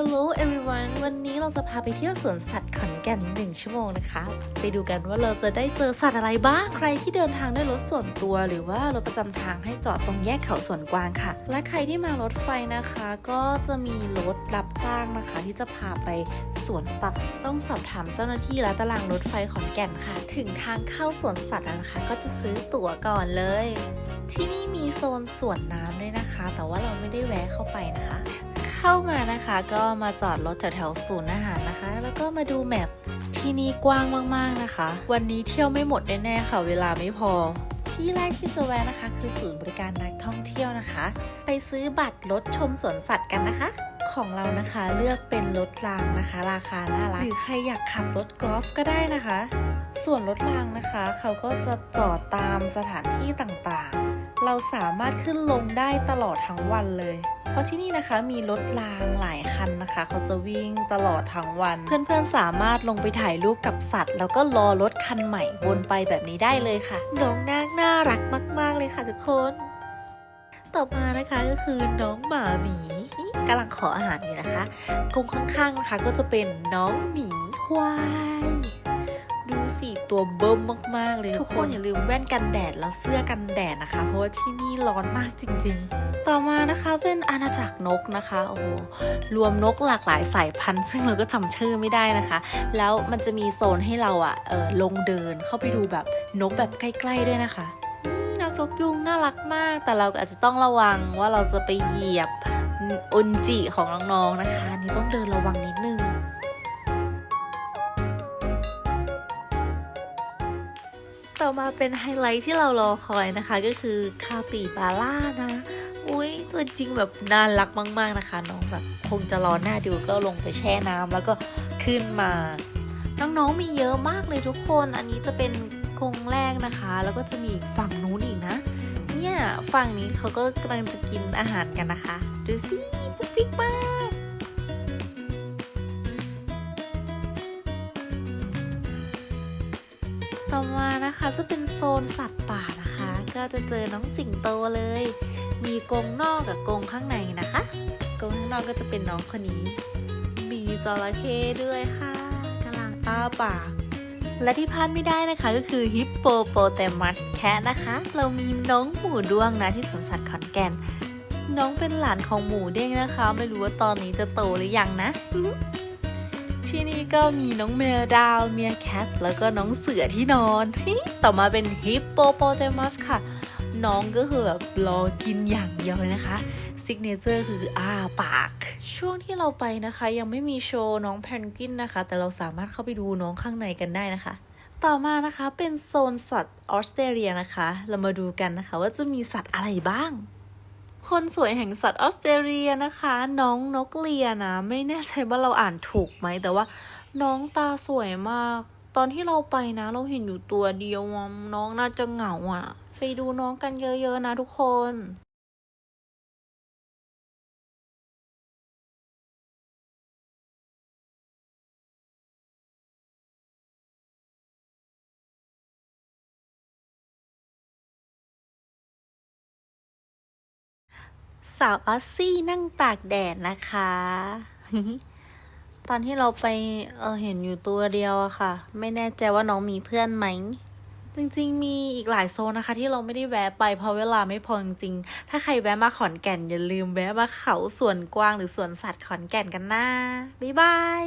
Hello everyone วันนี้เราจะพาไปเที่ยวสวนสัตว์ขอนแก่นหนึ่งชั่วโมงนะคะ ไปดูกันว่าเราจะได้เจอสัตว์อะไรบ้าง ใครที่เดินทางด้วยรถส่วนตัว หรือว่ารถประจำทางให้จอดตรงแยกเขาสวนกวางค่ะ และใครที่มารถไฟนะคะ ก็จะมีรถรับจ้างนะคะ ที่จะพาไปสวนสัตว์ ต้องสอบถามเจ้าหน้าที่และตารางรถไฟขอนแก่นค่ะ ถึงทางเข้าสวนสัตว์แล้วนะคะ ก็จะซื้อตั๋วก่อนเลย ที่นี่มีโซนสวนน้ำด้วยนะคะ แต่ว่าเราไม่ได้แวะเข้าไปนะคะ เข้ามานะคะ ก็มาจอดรถแถวๆศูนย์อาหารนะคะ แล้วก็มาดูแมพที่นี่กว้างมากๆนะคะ วันนี้เที่ยวไม่หมดแน่ๆค่ะ เวลาไม่พอ ที่แรกที่จะแวะนะคะ คือศูนย์บริการนักท่องเที่ยวนะคะ ไปซื้อบัตรรถชมสวนสัตว์กันนะคะ ของเรานะคะเลือกเป็นรถรางนะคะ ราคาน่ารักหรือใครอยากขับรถกอล์ฟก็ได้นะคะ ส่วนรถรางนะคะ เขาก็จะจอดตามสถานที่ต่างๆ เราสามารถขึ้นลงได้ตลอดทั้งวันเลย เพราะที่นี่นะคะมีรถรางหลายคันนะคะ เขาจะวิ่งตลอดทั้งวัน เพื่อนๆสามารถลงไปถ่ายรูปกับสัตว์ แล้วก็รอรถคันใหม่วนไปแบบนี้ได้เลยค่ะน้องนาคน่ารักมาก ๆเลยค่ะทุกคน ต่อมานะคะก็คือน้องหมาหมีกำลังขออาหารอยู่นะคะกรงข้างๆนะคะก็จะเป็นน้องหมีควาย ดูสิตัวเบิ่มมาก ๆ เลย ทุกคนอย่าลืมแว่นกันแดดแล้วเสื้อกันแดดนะคะ เพราะว่าที่นี่ร้อนมากจริง ๆ ต่อมานะคะเป็นอาณาจักรนกนะคะโอ้โหรวมนกหลากหลายสายพันธุ์ ซึ่งเราก็จำชื่อไม่ได้นะคะ แล้วมันจะมีโซนให้เราอะเออลงเดินเข้าไปดูแบบนกแบบใกล้ ๆ ด้วยนะคะนี่นักนกยุงน่ารักมาก แต่เราก็อาจจะต้องระวังว่าเราจะไปเหยียบอุนจิของน้องๆนะคะอันนี่ต้องเดินระวังนิดนึง ต่อมาเป็นไฮไลท์ที่เรารอคอยนะคะ ก็คือคาปิบาร่านะ อุ้ยตัวจริงแบบน่ารักมาก ๆนะคะ น้องแบบคงจะรอหน้าดูก็ลงไปแช่น้ำแล้วก็ขึ้นมา น้องๆมีเยอะมากเลยทุกคน อันนี้จะเป็นกรงแรกนะคะ แล้วก็จะมีฝั่งนู้นอีกนะ เนี่ยฝั่งนี้เขาก็กำลังจะกินอาหารกันนะคะ ดูสิปิ๊กมาก ต่อมานะคะจะเป็นโซนสัตว์ป่านะคะ ก็จะเจอน้องสิงโตเลย มีกรงนอกกับกรงข้างในนะคะกรงข้างนอกก็จะเป็นน้องคนนี้ มีจระเข้ด้วยค่ะกำลังอ้าปากและที่พลาดไม่ได้นะคะก็คือฮิปโปโปเตมัสแค t นะคะ เรามีน้องหมูด้วงนะที่สวนสัตว์ขอนแก่น น้องเป็นหลานของหมูเด้งนะคะ ไม่รู้ว่าตอนนี้จะโตหรือยังนะ ที่นี่ก็มีน้องแมวดาวเมียแคทแล้วก็น้องเสือที่นอนต่อมาเป็นฮิปโปโปเตมัสค่ะ น้องก็คือแบบรอกินอย่างเดียวเลยนะคะซิกเนเจอร์คืออ้าปาก ช่วงที่เราไปนะคะ ยังไม่มีโชว์น้องแพนกวินนะคะ แต่เราสามารถเข้าไปดูน้องข้างในกันได้นะคะ ต่อมานะคะเป็นโซนสัตว์ออสเตรเลียนะคะ เรามาดูกันนะคะว่าจะมีสัตว์อะไรบ้าง คนสวยแห่งสัตว์ออสเตรเลียนะคะ น้องนกเลียนะ ไม่แน่ใจว่าเราอ่านถูกไหม แต่ว่าน้องตาสวยมาก ตอนที่เราไปนะ เราเห็นอยู่ตัวเดียวอะน้องน่าจะเหงาอะ ไปดูน้องกันเยอะๆนะทุกคน สาวออสซี่นั่งตากแดดนะคะ ตอนที่เราไปเออเห็นอยู่ตัวเดียวอะค่ะ ไม่แน่ใจว่าน้องมีเพื่อนไหม จริงๆ มีอีกหลายโซนนะคะ ที่เราไม่ได้แวะไปเพราะเวลาไม่พอจริงๆถ้าใครแวะมาขอนแก่นอย่าลืมแวะมาเขาสวนกวางหรือสวนสัตว์ขอนแก่นกันนะ บ๊ายบาย